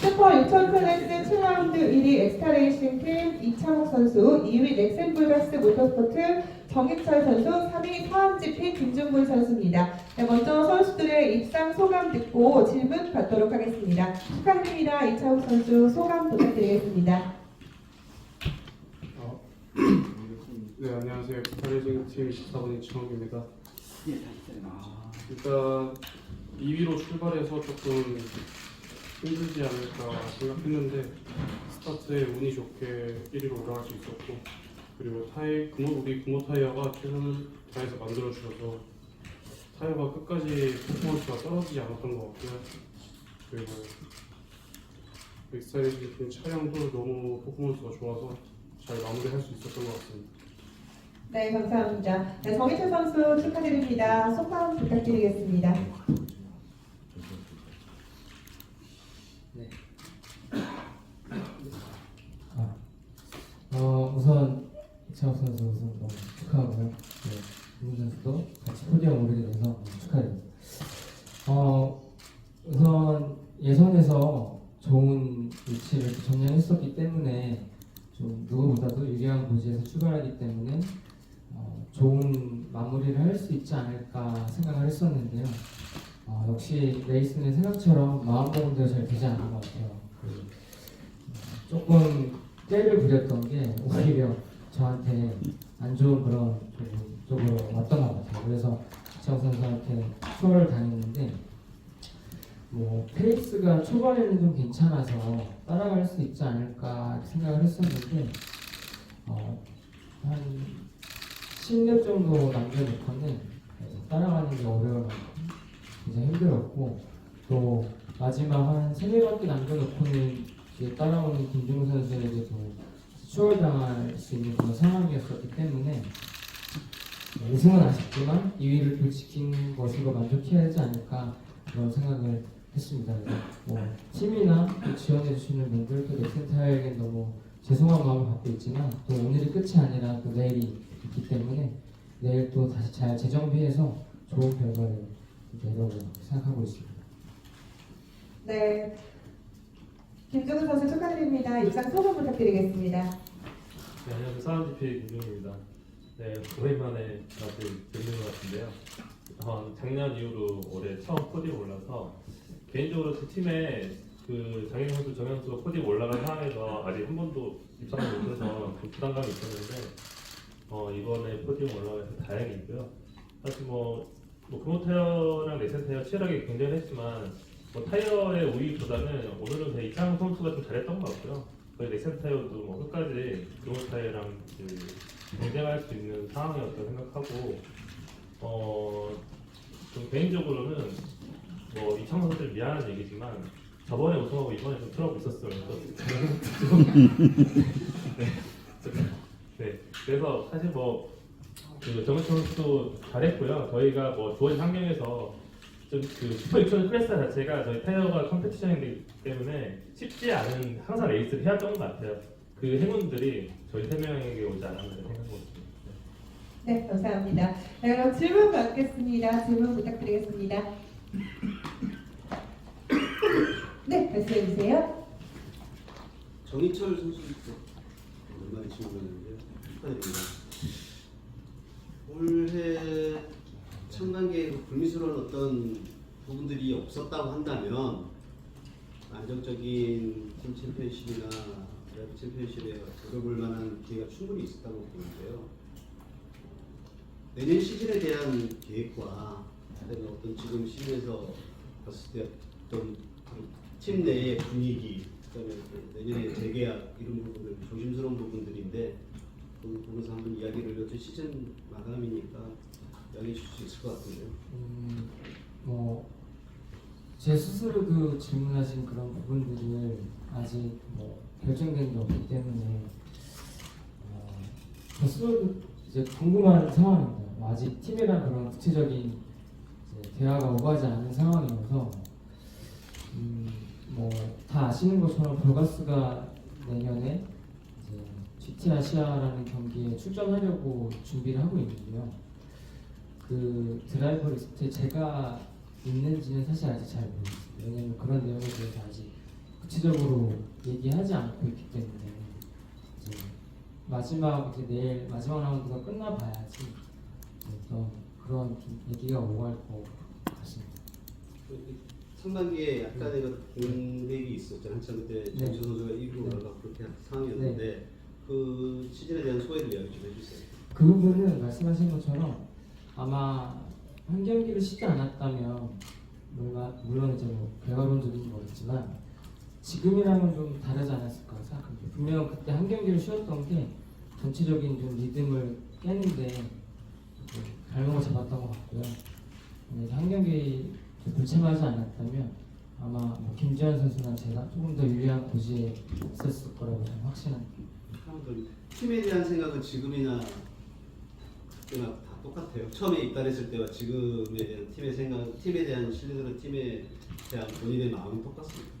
슈퍼 6000 클래스 7라운드 1위 엑스타 레이싱 팀 이창욱 선수, 2위 넥센 불가스 모터스포츠 정익철 선수, 3위 파암지피 김준물 선수입니다. 네, 먼저 선수들의 입상 소감 듣고 질문 받도록 하겠습니다. 축하드립니다. 이창욱 선수 소감 부탁드리겠습니다. 어, 네 안녕하세요 기타레이싱 팀 14번 이창욱입니다 일단 2위로 출발해서 조금 힘들지 않을까 생각했는데 스타트에 운이 좋게 1위로 올라갈 수 있었고 그리고 타이 금호 우리 금호 타이어가 최선을 다해서 만들어 주셔서 타이어가 끝까지 퍼포먼스가 떨어지지 않았던 것 같고요 그리고 엑스타레이싱 팀 차량도 너무 퍼포먼스가 좋아서 잘 마무리할 수 있었던 것 같습니다. 네, 감사합니다. 네, 정희철 선수 축하드립니다. 소감 부탁드리겠습니다. 아, 어, 우선 이창호 선수 우선 너무 축하하고요. 네, 김훈 선수도 같이 포디움 오르게 돼서 너무 축하드립니다. 어, 우선 예선에서 좋은 위치를 점령했었기 때문에 좀 누구보다도 유리한 고지에서 출발하기 때문에 어, 좋은 마무리를 할 수 있지 않을까 생각을 했었는데요. 어, 역시 레이스는 생각처럼 마음먹은 잘 되지 않은 것 같아요. 그, 조금 때를 부렸던 게 오히려 저한테 안 좋은 그런 좀 쪽으로 왔던 것 같아요. 그래서 이창호 선수한테 투어를 다녔는데 뭐 페이스가 초반에는 좀 괜찮아서 따라갈 수 있지 않을까 생각을 했었는데 어, 한 10렙 정도 남겨놓고는 따라가는 게 만큼 굉장히 힘들었고 또 마지막 한 3, 4바퀴 남겨놓고는 이제 따라오는 김종우 선수에게 도 추월당할 수 있는 그런 상황이었었기 때문에 우승은 아쉽지만 2위를 또 지킨 것으로 만족해야 하지 않을까 그런 생각을 했습니다. 뭐 팀이나 또 지원해 주시는 분들 또 넥센타에게 너무 죄송한 마음을 갖고 있지만 또 오늘이 끝이 아니라 또 내일이 있기 때문에 내일 또 다시 잘 재정비해서 좋은 결과를 내려오고 생각하고 있습니다. 네. 김준우 선수 축하드립니다. 입상 소감 부탁드리겠습니다. 네, 안녕하세요. 사람DP 김종입니다. 네, 오랜만에 다들 뵙는 것 같은데요. 어, 작년 이후로 올해 처음 포디움 올라서 개인적으로 그 팀에 그 장현 선수, 정현 선수가 포디움 올라간 상황에서 아직 한 번도 입상을 못해서 좀 부담감이 있었는데 어, 이번에 포디움 올라가서 다행이고요. 사실 뭐, 뭐 금호 타이어랑 레센 타이어 치열하게 경쟁했지만 뭐 타이어의 우위보다는 오늘은 그냥 이창호 선수가 좀 잘했던 것 같고요. 저희 넥센 타이어도 뭐 끝까지 금호 타이어랑 그 경쟁할 수 있는 상황이었다고 생각하고 어좀 개인적으로는 뭐 이창호 선수 미안한 얘기지만 저번에 우승하고 이번에 좀 트러블 있었어요. 그래서 네. 네. 그래서 사실 뭐 그 정우철 선수도 잘했고요. 저희가 뭐 주어진 환경에서 좀그 슈퍼 6000 클래스 자체가 저희 타이어가 컴페티션이기 때문에 쉽지 않은 항상 레이스를 해왔던 것 같아요. 그 행운들이 저희 세 명에게 오지 않았나 생각하고 있습니다. 네, 감사합니다. 네, 그럼 질문 받겠습니다. 질문 부탁드리겠습니다. 네, 말씀해 주세요. 정희철 선수도 오랜만에 질문했는데요. 축하드립니다. 올해 청단계에서 불미스러운 어떤 부분들이 없었다고 한다면 안정적인 팀 챔피언십이나 드라이브 챔피언십에 들어볼 만한 기회가 충분히 있었다고 보는데요. 내년 시즌에 대한 계획과 어떤 지금 시즌에서 봤을 때 어떤 팀 내의 분위기, 그다음에 그 내년에 재계약 이런 부분들 조심스러운 부분들인데 그 부분에서 한번 이야기를 어째 시즌 마감이니까 이야기해 줄수 있을 것 같은데요. 음, 뭐, 제 스스로도 질문하신 그런 부분들을 아직 뭐 결정된 게 없기 때문에 어, 저 스스로도 이제 궁금한 상황입니다. 뭐 아직 팀이랑 그런 구체적인 대화가 오가지 않은 상황이어서 음, 뭐다 아시는 것처럼 볼가스가 내년에 GT 아시아라는 경기에 출전하려고 준비를 하고 있는데요. 그 드라이버 리스트에 제가 있는지는 사실 아직 잘 모르겠어요. 왜냐면 그런 내용에 대해서 아직 구체적으로 얘기하지 않고 있기 때문에 이제 마지막 이제 내일 마지막 라운드가 끝나봐야지 또 그런 좀 얘기가 오갈 것 같습니다. 상반기에 약간의 그 공백이 있었죠. 한참 그때 네. 정수 선수가 1위로 네. 올라가고 그렇게 한 상황이었는데 그 시즌에 대한 소회를 이야기 좀 해주세요. 그 부분은 말씀하신 것처럼 아마 한 경기를 쉬지 않았다면 물론, 물론 이제 뭐 결과론적인지 모르겠지만 지금이랑은 좀 다르지 않았을까 생각합니다. 분명 그때 한 경기를 쉬었던 게 전체적인 좀 리듬을 깨는데 좀 발목을 잡았던 것 같고요. 만약에 한 경기 좀 불참하지 않았다면 아마 뭐 김지현 선수나 제가 조금 더 유리한 고지에 있었을 거라고 확신합니다. 팀에 대한 생각은 지금이나 그때나 다 똑같아요. 처음에 입단했을 때와 지금에 대한 팀의 생각, 팀에 대한 신뢰들은 팀에 대한 본인의 마음이 똑같습니다.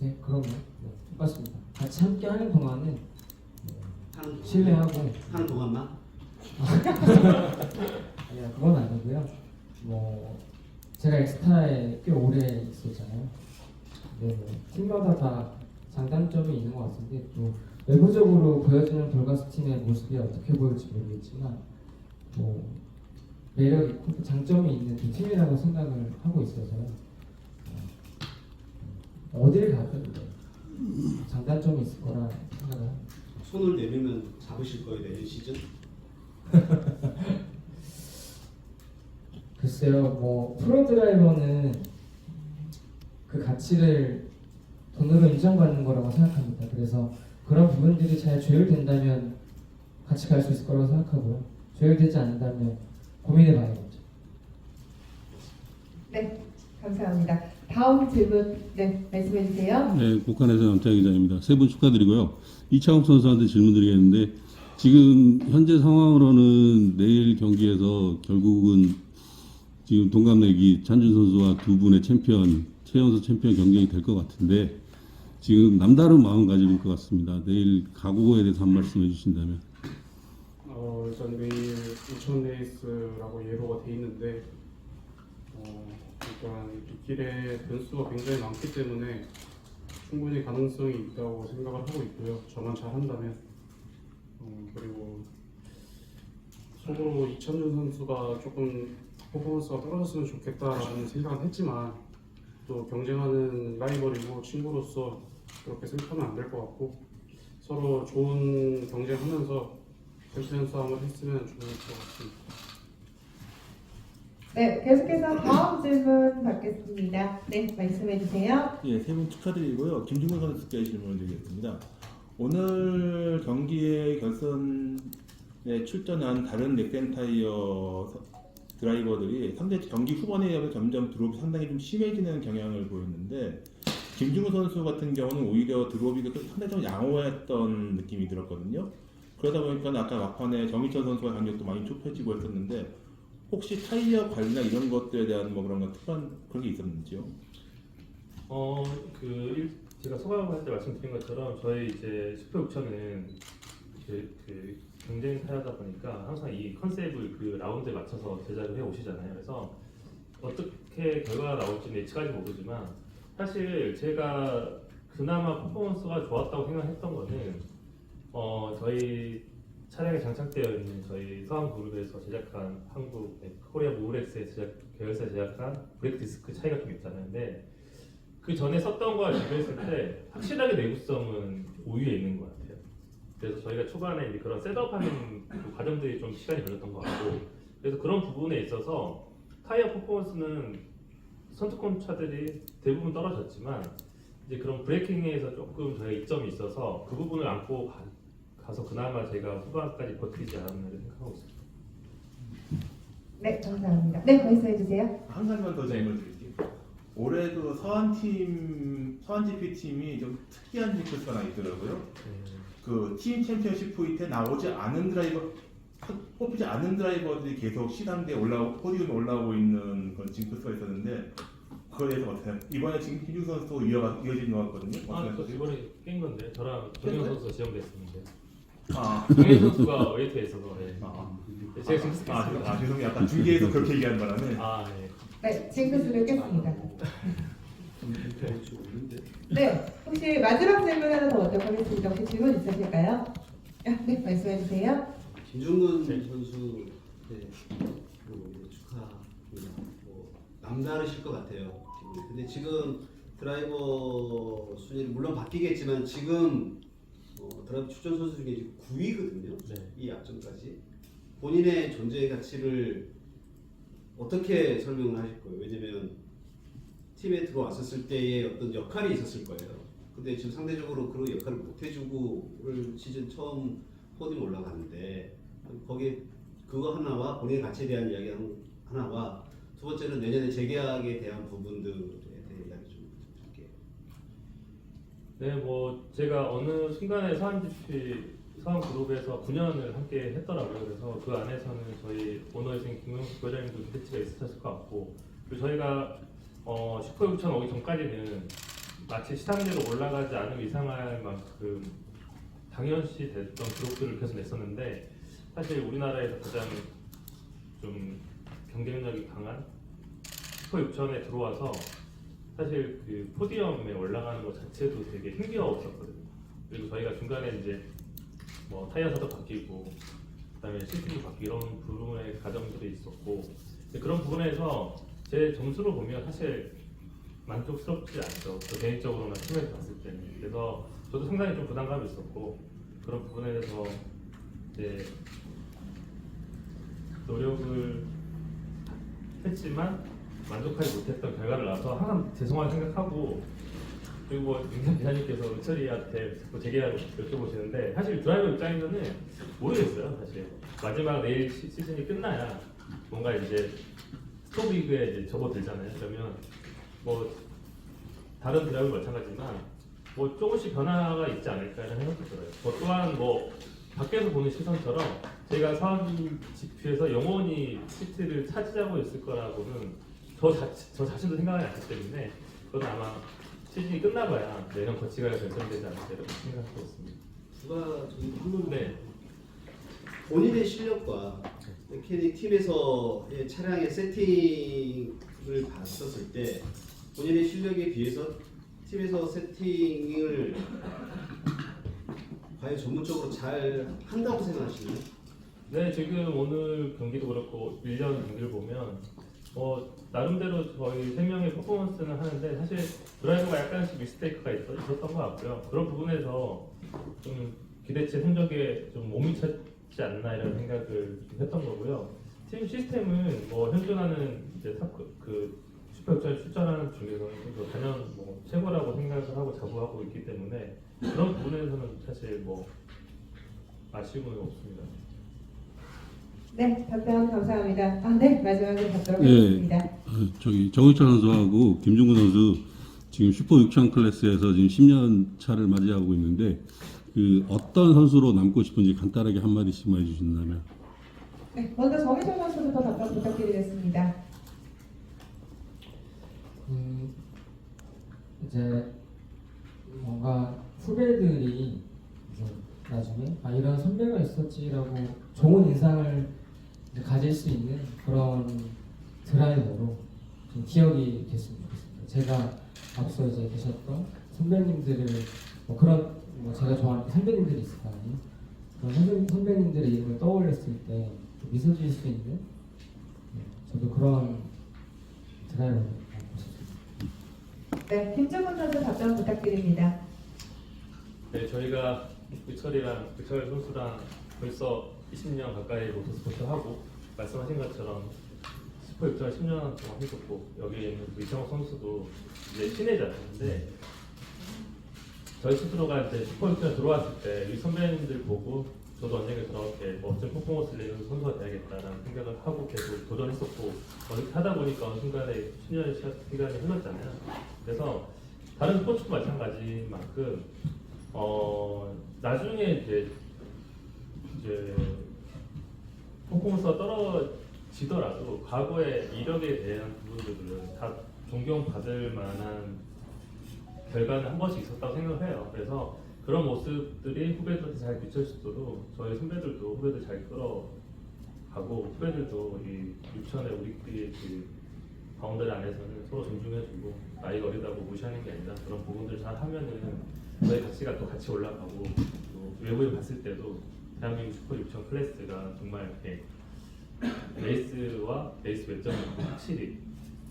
네, 그럼요. 네, 똑같습니다. 같이 함께 하는 동안은 네, 하는 동안 신뢰하고 하는 동안만 아니야 그건 아니고요. 뭐 제가 엑스타에 꽤 오래 있었잖아요. 네, 뭐, 팀마다 다 장단점이 있는 것 같은데 또 외부적으로 보여지는 돌가스 팀의 모습이 어떻게 보일지 모르겠지만 뭐 매력 있고 또 장점이 있는 그 팀이라고 생각을 하고 있어서요. 어, 어딜 가든 장단점이 있을 거라 생각을 합니다. 손을 내밀면 잡으실 거예요 내년 시즌. 글쎄요, 뭐 프로 드라이버는 그 가치를 돈으로 인정받는 거라고 생각합니다. 그래서 그런 부분들이 잘 조율된다면 같이 갈 수 있을 거라고 생각하고요. 조율되지 않는다면 고민해 봐야겠죠. 네, 감사합니다. 다음 질문 네 말씀해 주세요. 네, 국간에서 남자 기자입니다. 세 분 축하드리고요. 이창욱 선수한테 질문 드리겠는데 지금 현재 상황으로는 내일 경기에서 결국은 지금 동갑내기 찬준 선수와 두 분의 챔피언 최연소 챔피언 경쟁이 될 것 같은데 지금 남다른 마음가짐일 것 같습니다. 내일 각오에 대해서 한 말씀 해주신다면. 어, 일단 내일 인천 레이스라고 예로가 돼 있는데 어, 일단 이 길에 변수가 굉장히 많기 때문에 충분히 가능성이 있다고 생각을 하고 있고요. 저만 잘한다면 어, 그리고 속으로 이찬준 선수가 조금 퍼포먼스가 떨어졌으면 좋겠다라는 생각은 했지만 또 경쟁하는 라이벌이고 친구로서 그렇게 생각하면 안 될 것 같고 서로 좋은 경쟁하면서 챔피언 싸움을 했으면 좋을 것 같습니다. 네, 계속해서 다음 질문 받겠습니다. 네, 말씀해 주세요. 예, 세분 축하드리고요. 김중근 선수께 질문을 드리겠습니다. 오늘 경기에 결선에 출전한 다른 넥센타이어 서- 드라이버들이 상대 경기 후반에 점점 드롭이 상당히 좀 심해지는 경향을 보였는데 김중근 선수 같은 경우는 오히려 드롭이 그좀 양호했던 느낌이 들었거든요. 그러다 보니까 아까 막판에 정희철 선수와 간격도 많이 좁혀지고 했었는데 혹시 타이어 관리나 이런 것들에 대한 뭐 그런 거 특별한 그런 게 있었는지요? 어, 그 일- 제가 소감할 때 말씀드린 것처럼 저희 이제 슈퍼 6천은 그, 그 경쟁 타야다 보니까 항상 이 컨셉을 그 라운드에 맞춰서 제작을 해 오시잖아요. 그래서 어떻게 결과가 나올지는 예측하지 모르지만 사실 제가 그나마 퍼포먼스가 좋았다고 생각했던 거는 어 저희 차량에 장착되어 있는 저희 서한 그룹에서 제작한 한국 네, 코리아 모브렉스의 제작 계열사 제작한 브레이크 디스크 차이가 좀 있잖아요. 근데 그 전에 썼던 거와 비교했을 때 확실하게 내구성은 우위에 있는 것 같아요. 그래서 저희가 초반에 그런 셋업하는 그 과정들이 좀 시간이 걸렸던 것 같고 그래서 그런 부분에 있어서 타이어 퍼포먼스는 선두권 차들이 대부분 떨어졌지만 이제 그런 브레이킹에서 조금 저희가 이점이 있어서 그 부분을 안고 가, 가서 그나마 제가 후반까지 버티지 않았나 생각하고 있습니다. 네, 감사합니다. 네, 말씀해 주세요. 한 가지만 더 질문 드릴게요. 올해 그 서한 팀, 서한 GP 팀이 좀 특이한 징크스가 하나 있더라고요. 그 팀 챔피언십 포인트에 나오지 않은 드라이버, 뽑히지 않은 드라이버들이 계속 시상대에 올라오, 포디움에 올라오고 있는 그런 징크스가 있었는데 그거에 대해서 어떻게? 이번에 지금 김준 선수도 이어가, 이어지는 것 같거든요. 아, 어떻게 저 생각하세요? 이번에 깬 건데 저랑 정현 선수가 지원됐었는데 아, 정현 선수가 웨이트에 있어서 예. 아, 제가 아, 징크스겠습니다. 아, 죄송해요. 약간 중계에서 그렇게 얘기한 바람에 아, 네. 네, 징크스를 깼습니다. 네, 혹시 마지막 질문 하나 더 얻도록 하겠습니다. 혹시 질문 있으실까요? 아, 네, 말씀해 주세요. 김중근 선수 네, 뭐 이제 축하합니다. 뭐 남다르실 것 같아요. 근데 지금 드라이버 순위는 물론 바뀌겠지만 지금 어, 드라이버 출전 선수 중에 지금 9위거든요. 네. 이 앞점까지 본인의 존재 가치를 어떻게 설명을 하실 거예요? 왜냐면 팀에 들어왔었을 때의 어떤 역할이 있었을 거예요. 근데 지금 상대적으로 그런 역할을 못 해주고 올 시즌 처음 포디움 올라가는데 거기에 그거 하나와 본인의 가치에 대한 이야기 하나와 두 번째는 내년에 재계약에 대한 부분들에 대해 이야기 좀 부탁드릴게요. 네, 뭐 제가 어느 순간에 사암GP 사암 그룹에서 9년을 함께 했더라고요. 그래서 그 안에서는 저희 오너이신 김용식 부회장님도 기대치가 있으셨을 것 같고 그리고 저희가 어, 슈퍼 6천 오기 전까지는 마치 시상대로 올라가지 않을 이상할 만큼 당연시 됐던 기록들을 계속 냈었는데 사실 우리나라에서 가장 좀 경쟁력이 강한 슈퍼 6천에 들어와서 사실 그 포디엄에 올라가는 것 자체도 되게 힘겨웠었거든요. 그리고 저희가 중간에 이제 뭐 타이어사도 바뀌고 그다음에 시스템도 바뀌고 이런 부분의 과정들이 있었고 그런 부분에서 제 점수로 보면 사실 만족스럽지 않죠. 저 개인적으로나 팀에서 봤을 때는 그래서 저도 상당히 좀 부담감이 있었고 그런 부분에 대해서 이제 노력을 했지만 만족하지 못했던 결과를 나서 항상 죄송하게 생각하고 그리고 뭐 윤선 기사님께서 은철이한테 자꾸 재계약을 여쭤보시는데 사실 드라이버 입장에서는 모르겠어요 사실. 마지막 내일 시, 시즌이 끝나야 뭔가 이제 스토리그에 이제 접어들잖아요. 그러면 뭐 다른 드라이버 마찬가지지만 뭐 조금씩 변화가 있지 않을까 이런 생각도 들어요. 뭐 또한 뭐 밖에서 보는 시선처럼 제가 사업인 지표에서 영원히 시트를 차지하고 있을 거라고는 저, 자, 저 자신도 생각이 안 했기 때문에 그건 아마 시즌이 끝나봐야 내년 거치가 결정되지 않을까 이렇게 생각하고 있습니다. 누가 저희 한번 네. 본인의 실력과 메케닉 팀에서의 차량의 세팅을 봤었을 때 본인의 실력에 비해서 팀에서 세팅을 과연 전문적으로 잘 한다고 생각하시나요? 네, 지금 오늘 경기도 그렇고 1년 경기를 보면 뭐 나름대로 저희 세 명의 퍼포먼스는 하는데 사실 드라이버가 약간씩 미스테이크가 있, 있었던 것 같고요. 그런 부분에서 좀 기대치 성적에 좀 몸이 찼지 않나 이런 생각을 좀 했던 거고요. 팀 시스템은 뭐 현존하는 이제 탑그 그 슈퍼역전에 출전하는 중에서는 뭐 단연 뭐 최고라고 생각을 하고 자부하고 있기 때문에 그런 부분에서는 사실 뭐 아쉬움은 없습니다. 네, 답변 감사합니다. 아, 네, 마지막으로 받도록 예. 하겠습니다. 어, 저기 정우철 선수하고 김중근 선수 지금 슈퍼 6천 클래스에서 지금 10년 차를 맞이하고 있는데 그 어떤 선수로 남고 싶은지 간단하게 한 마디씩만 해주신다면. 네, 먼저 정희철 선수부터 답변 부탁드리겠습니다. 음, 이제 뭔가 후배들이 이제 나중에 아 이런 선배가 있었지라고 좋은 인상을 가질 수 있는 그런 드라이버로 좀 기억이 됐으면 좋겠습니다. 제가 앞서 이제 계셨던 선배님들을 뭐 그런 뭐 제가 좋아하는 선배님들이 있을 거 아니에요. 그런 선배, 선배님들의 이름을 떠올렸을 때 미소 지을 수 있는 네, 저도 그런 드라이버를 갖고 싶습니다. 네, 김정은 선수 답변 부탁드립니다. 네, 저희가 의철이랑 의철 선수랑 벌써 20년 가까이 모터스포츠 하고 말씀하신 것처럼 슈퍼 육전을 10년 동안 했었고 여기에 있는 그 이창호 선수도 이제. 근데 저희 스스로가 이제 슈퍼 육전에 들어왔을 때 이 선배님들 보고 저도 언젠가 저렇게 멋진 퍼포먼스를 내는 선수가 돼야겠다라는 생각을 하고 계속 도전했었고 어떻게 하다 보니까 어느 순간에 10년의 시간이 흘렀잖아요. 그래서 다른 스포츠도 마찬가지인 만큼 어 나중에 이제 이제 퍼포먼스가 떨어지더라도 과거의 이력에 대한 부분들은 다 존경받을 만한 결과는 한 번씩 있었다고 생각을 해요. 그래서 그런 모습들이 후배들한테 잘 비춰지도록 저희 선배들도 후배들 잘 끌어가고 후배들도 이 유치원에 우리끼리 그 가운데 안에서는 서로 존중해주고 나이가 어리다고 무시하는 게 아니라 그런 부분들 잘 하면은 저희 가치가 또 같이 올라가고 또 외부에 봤을 때도 대한민국 슈퍼 6천 클래스가 정말 이렇게 레이스와 레이스 외점이 확실히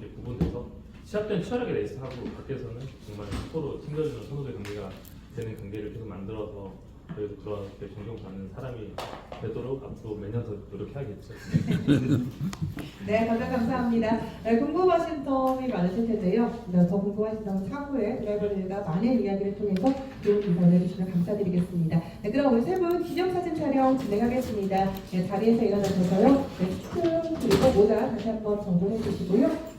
이렇게 구분돼서 시합 때는 치열하게 레이스하고 밖에서는 정말 서로 챙겨주는 선수들 관계가 되는 관계를 계속 만들어서 저희도 그렇게 존경받는 사람이 되도록 앞으로 몇년더 노력해야겠죠. 네, 다들 감사합니다. 네, 궁금하신 점이 많으실 텐데요. 네, 더 궁금하신 점은 사후에 드라이버들과 많은 이야기를 통해서 좋은 올려주시면 감사드리겠습니다. 네, 그럼 우리 세 분 기념사진 촬영 진행하겠습니다. 네, 자리에서 일어나셔서요. 네, 스푼 그리고 모자 다시 한번 정돈해 주시고요.